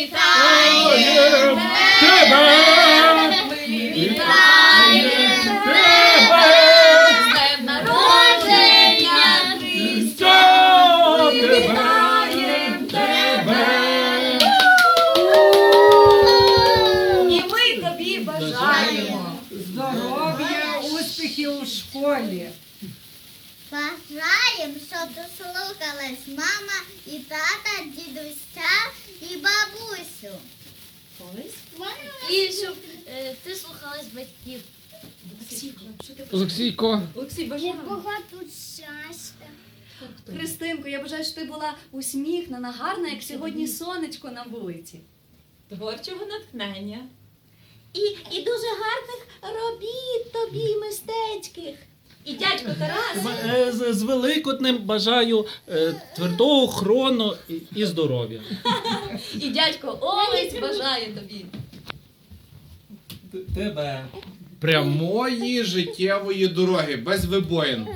Вітаєм тебе! Вітаєм Тебе! з днем народження Христа! Вітаєм тебе! І ми тобі бажаємо. Здоров'я, успіхів у школі. Бажаєм, щоб дослухалась мама і тата, дідуся І щоб е, ти слухалась батьків. Олексійко, Олексій, бажаю. багато щастя. Христинко, я бажаю, щоб ти була усміхнена, гарна, як сьогодні сонечко на вулиці. Творчого натхнення. І, і дуже гарних робіт тобі мистецьких. І дядько Тарас. е, з, з Великоднем бажаю е, твердого хрону і, і здоров'я. І дядько Олесь бажає тобі. Тебе. Прямої життєвої дороги без вибоїн.